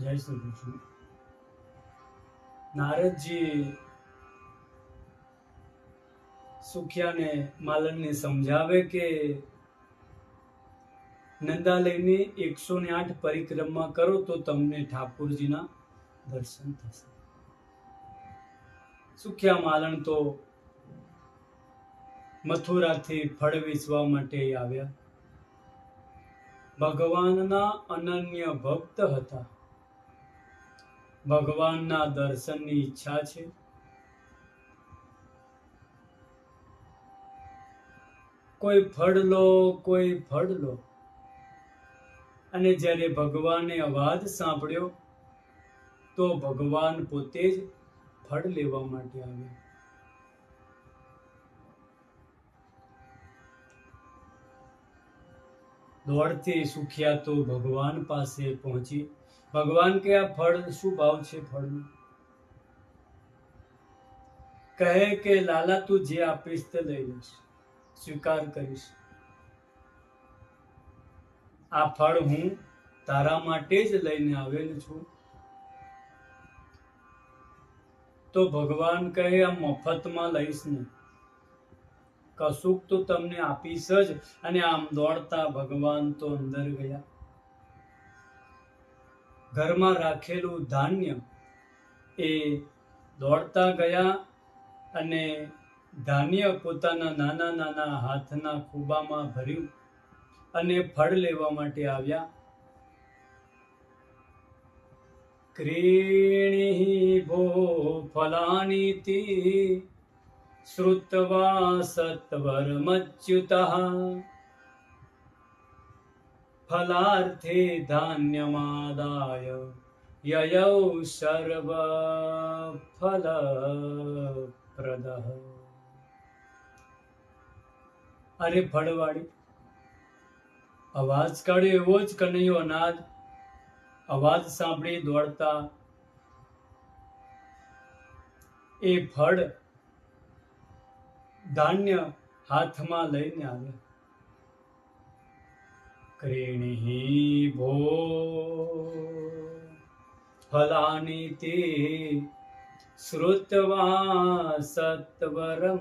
જય શ્રી કૃષ્ણ નારદજી સુખિયાને માલનને સમજાવે કે નંદાલયની એકસો ને આઠ પરિક્રમા કરો તો તમને ઠાકોરજીના દર્શન થશે. સુખ્યા માલણ તો મથુરાથી ફળ વેચવા માટે આવ્યા. ભગવાનના અનન્ય ભક્ત હતા. ભગવાનના દર્શનની ઈચ્છા છે? કોઈ ફળ લો, કોઈ ફળ લો. અને જ્યારે ભગવાને અવાજ સાંભળ્યો, તો ભગવાન પોતે જ ફળ લેવા માટે આવ્યા. દોડતી સુખ્યા તો ભગવાન પાસે પહોંચી ભગવાન કે આ ફળ શું ભાવ છે ફળનો? કહે કે, લાલા, તું જે આપીશ તે લઈ લઈશ, સ્વીકાર કરીશ. આ ફળ હું તારા માટે જ લઈને આવેલ છું. તો ભગવાન કહે, આ મફતમાં લઈશ ને કશુંક તો તમને આપીશ જ. અને આમ દોડતા ભગવાન તો અંદર ગયા. ઘરમાં રાખેલું ધાન્ય એ દોડતા ગયા અને ધાન્ય પોતાના નાના નાના હાથના ખુબામાં ભર્યું અને ફળ લેવા માટે આવ્યા. ક્રીણી ભો ફલાનીતિ શ્રુતવા સત્વરમચ્યુતઃ યયૌ સર્વ ફલ પ્રદ અરે ફળવાળી અવાજ કાઢ્યો એવો જ કનૈયો અનાજ અવાજ સાંભળી દોડતા એ ફળ ધાન્ય હાથમાં લઈને આવ્યા ક્રીણી ભો ફલાની તે શ્રુતવા સત્વરમચ્યુતઃ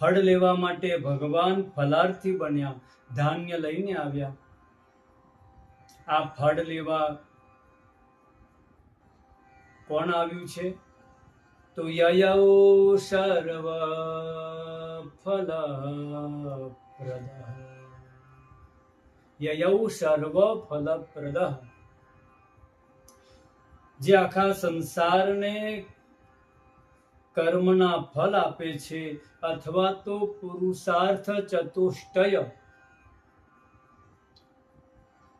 ફળ લેવા માટે ભગવાન ફલાર્થી બન્યા, ધાન્ય લઈને આવ્યા. આ ફળ લેવા કોણ આવ્યું છે? તો યયો સર્વ ફલ યયૌ સર્વ ફલ પ્રદ જે આખા સંસારને કર્મના ફલ આપે છે અથવા તો પુરુષાર્થ ચતુષ્ટય.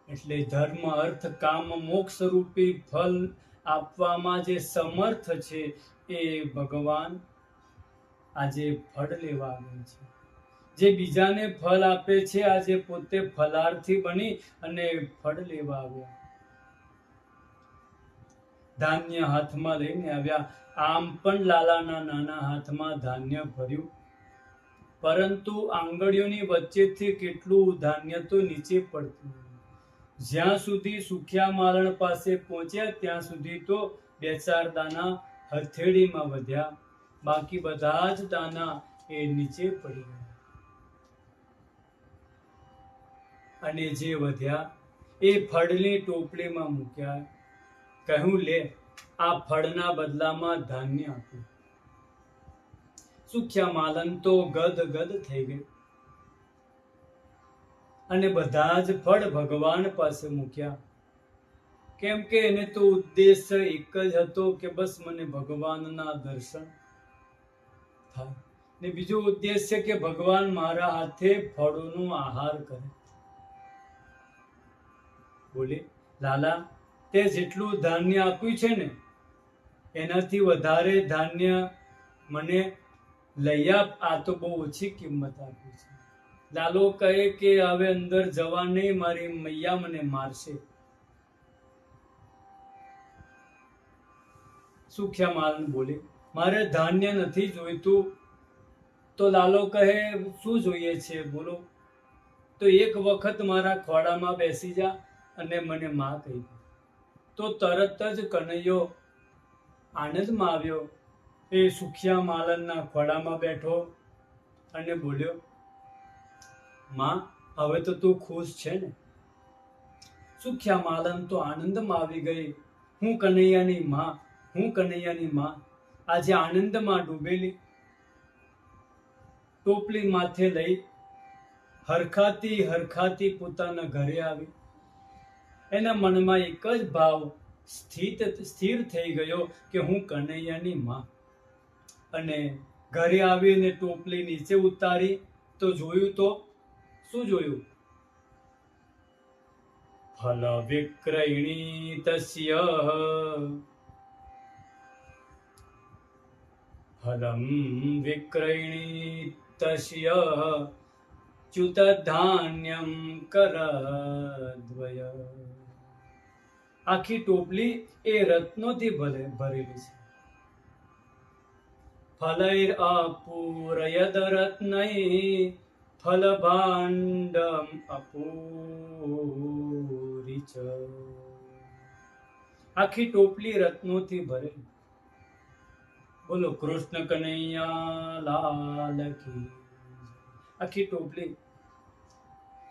એટલે ધર્મ, અર્થ, કામ, મોક્ષ રૂપી ફલ આપવામાં જે સમર્થ છે એ ભગવાન આજે ફળ લેવા આવે છે. જે બીજાને ફળ આપે છે, આજે પોતે ફલાર્થી બની અને ફળ લેવા આવ્યા. ધાન્ય હાથમાં લઈને આવ્યા. આમ પણ લાલાના નાના હાથમાં ધાન્ય ભર્યું. પરંતુ આંગળીઓની વચ્ચેથી કેટલું ધાન્ય તો નીચે પડતું જ્યાં સુધી સુખ્યા માલણ પાસે પહોંચ્યા, ત્યાં સુધી તો બે ચાર દાના હથેળીમાં વધ્યા. બાકી બધા જ દાના એ નીચે પડી ગયા. અને જે વધ્યા, એ ફળની ટોપલીમાં મૂક્યા. કહ્યું, લે, આ ફળના બદલામાં ધાન્ય આપ્યું સુખ્યા માલન તો ગદ ગદ થઈ ગઈ અને બધા જ ફળ ભગવાન પાસે મૂક્યા. કેમ કે એને તો ઉદ્દેશ એક જ હતો કે બસ મને ભગવાનના દર્શન થાય. ને બીજો ઉદ્દેશ છે કે ભગવાન મારા હાથે ફળોનો આહાર કરે. બોલે, લાલા, તે જેટલું ધાન્ય આપ્યું છે ને, એનાથી વધારે ધાન્ય મને લઈ આપ. આ તો બહુ ઓછી કિંમત આપી છે. લાલો કહે કે, હવે અંદર જવા નહીં, મારી મૈયા મને મારશે. સુખ્યા માલન બોલે, મારે ધાન્ય નથી જોઈતું. તો લાલો કહે, શું જોઈએ છે? બોલો, તો એક વખત મારા ખોડામાં બેસી જા. અને મને માં કહી તો તરત જ કનૈયો આનંદમાં આવ્યો. એ સુખિયા માલનના ખોડામાં બેઠો અને બોલ્યો, માં, હવે તો તું ખુશ છે ને? સુખ્યા માલન તો આનંદમાં આવી ગઈ. હું કનૈયાની માં, હું કનૈયાની માં. આજે આનંદમાં ડૂબેલી ટોપલી માથે લઈ હરખાતી હરખાતી પોતાના ઘરે આવી. એના મનમાં એક જ ભાવ સ્થિત, સ્થિર થઈ ગયો કે હું કનૈયાની માં. અને ઘરે આવીને ટોપલી નીચે ઉતારી તો જોયું તો શું જોયું? ફલ વિક્રયણી તસ્ય ફલમ વિક્રયણી તસ્ય ચ્યુત ધાન્યમ કરદ્વય આખી ટોપલી એ રત્નોથી ભરે ભરેલી છે ફલૈર અપૂરયદ રત્નૈ ફલભાંડમ અપૂરી આખી ટોપલી રત્નોથી ભરેલી બોલો કૃષ્ણ કનૈયા લાલ કી આખી ટોપલી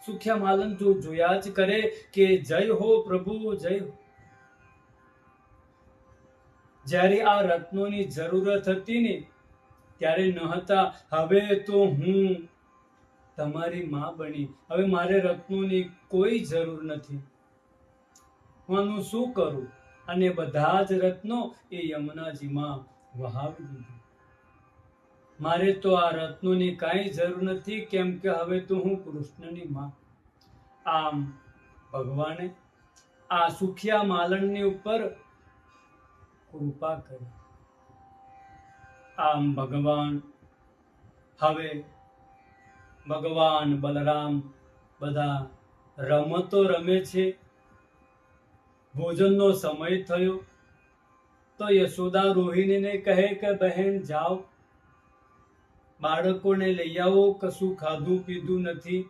સુખ્યા માલન તું જોયા જ કરે કે જય હો પ્રભુ, જય હો. જ્યારે આ રત્નોની જરૂરત હતી ને, ત્યારે ન હતા. હવે તો હું તમારી માં બની. હવે મારે રત્નોની કોઈ જરૂર નથી. હું આનું શું કરું? અને બધા જ રત્નો એ યમુનાજીમાં વહાવી દીધું. મારે તો આ રત્નોની કાંઈ જરૂર નથી, કેમ કે હવે તો હું કૃષ્ણની માં. આમ, ભગવાને આ સુખિયા માલણની ઉપર કૃપા કરી. આમ ભગવાન, હવે ભગવાન બલરામ બધા રમતો રમે છે. ભોજનનો સમય થયો, તો યશોદા રોહિણીને કહે કે, બહેન, જાઓ. બાળકોને લઈ આવો, કશું ખાધું પીધું નથી.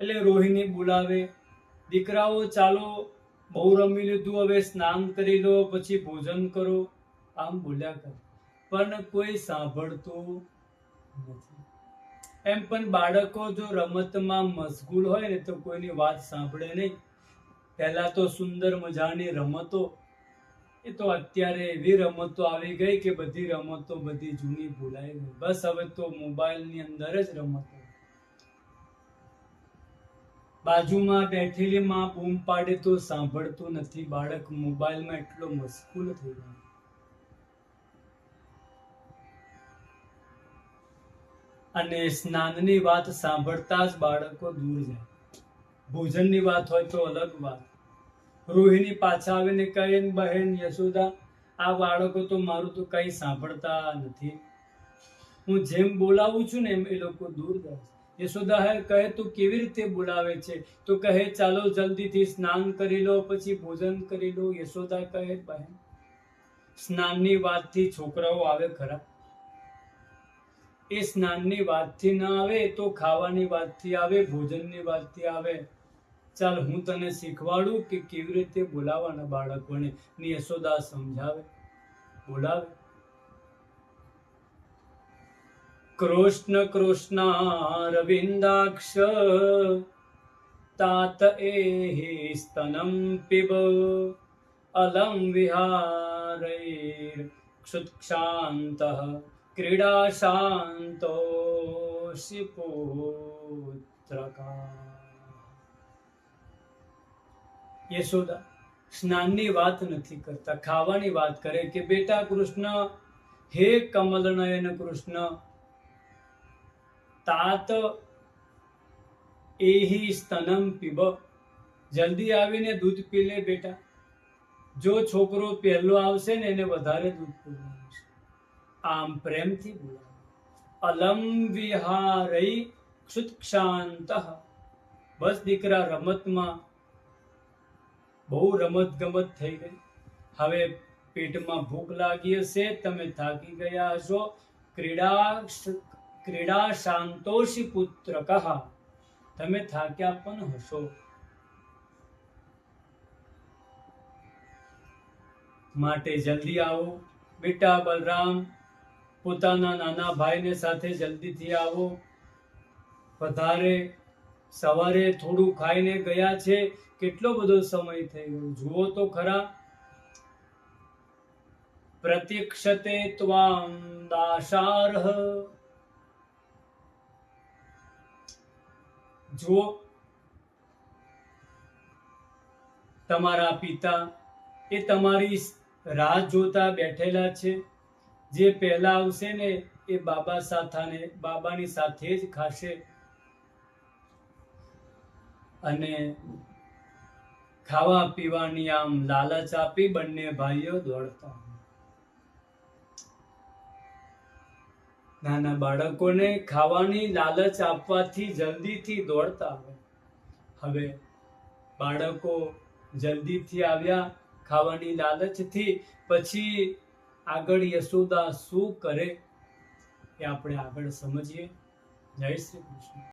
એટલે રોહિણી બોલાવે, દીકરાઓ, ચાલો, બહુ રમી લીધું, હવે સ્નાન કરી લો, પછી ભોજન કરો. આમ બોલ્યા કરે. પણ કોઈ સાંભળતું નથી. એમ પણ બાળકો જો રમતમાં મશગુલ હોય ને તો કોઈની વાત સાંભળે નહીં. પહેલાં તો સુંદર મજાની રમતો એ તો અત્યારે એવી રમતો આવી ગઈ કે બધી રમતો બધી જૂની ભૂલાઈ ગઈ. બસ હવે તો મોબાઈલની અંદર જ રમતો. બાજુમાં બેઠેલી માં બૂમ પાડે તો સાંભળતું નથી બાળક. મોબાઈલમાં એટલો મશગુલ થઈ ગયો. અને સ્નાનની વાત સાંભળતા જ બાળકો દૂર જાય. ભોજનની વાત હોય તો અલગ વાત. રોહિણી પાછા આવીને કહે, બહેન યશોદા, આ બાળકો તો મારું તો કંઈ સાંભળતા નથી. હું જેમ બોલાવું છું ને એમ એ લોકો દૂર જાય. યશોદા હે, કહે, તું કેવી રીતે બોલાવે છે? તો કહે, ચાલો જલ્દીથી સ્નાન કરી લો, પછી ભોજન કરી લો. યશોદા કહે, બહેન, સ્નાનની વાતથી છોકરાઓ આવે ખરા. એ સ્નાનની વાતથી ન આવે, તો ખાવાની વાતથી આવે, ભોજનની વાતથી આવે. ચાલ હું તને શીખવાડું કે કેવી રીતે બોલાવાના બાળકોને યશોદા સમજાવે? બોલાવે. કૃષ્ણ કૃષ્ણ રવિન્દાક્ષ તાત એ સ્તનમ પીબ, અલમ વિહારૈર ક્ષુત્ક્ષાંત ક્રીડા શાંતો પુત્રકા યશોદા, સ્નાનની વાત નથી કરતા, ખાવાની વાત કરે કે, બેટા કૃષ્ણ, હે કમલનયન કૃષ્ણ, તાત એહી સ્તનમ પીબ. જલ્દી આવીને દૂધ પી લે બેટા. જો છોકરો પહેલો આવશે ને, એને વધારે દૂધ પીવાનું છે આમ પ્રેમથી બોલાવે. અલમ વિહારઈ ક્ષુત્ક્ષાંત બસ દીકરા રમતમાં બહુ રમત ગમત થઈ ગઈ. હવે પેટમાં ભૂખ લાગી હશે, તમે થાકી ગયા હશો. ક્રીડા ક્રીડા શાંતોષી પુત્ર કહા. તમે થાક્યા પણ હશો. માટે જલ્દી આવો. બેટા બલરામ, પોતાના નાના ભાઈને સાથે જલ્દીથી આવો. વધારે સવારે થોડું ખાઈને ગયા છે. કેટલો બધો સમય થઈ ગયો. જુઓ તો ખરા. પ્રતીક્ષતે દાશાર્હ. જુઓ. તમારા પિતા એ તમારી રાહ જોતા બેઠેલા છે. જે પહેલા આવશે ને એ બાબા સાથાને, બાબાની સાથે જ ખાશે. અને ખાવા પીવાની આમ લાલચ આપી બંને ભાઈઓ દોડતા. નાના બાળકોને ખાવાની લાલચ આપવાથી જલ્દીથી દોડતા હવે બાળકો જલ્દીથી આવ્યા ખાવાની લાલચથી, પછી આગળ યશોદા શું કરે એ આપણે આગળ સમજીએ. જય શ્રી કૃષ્ણ.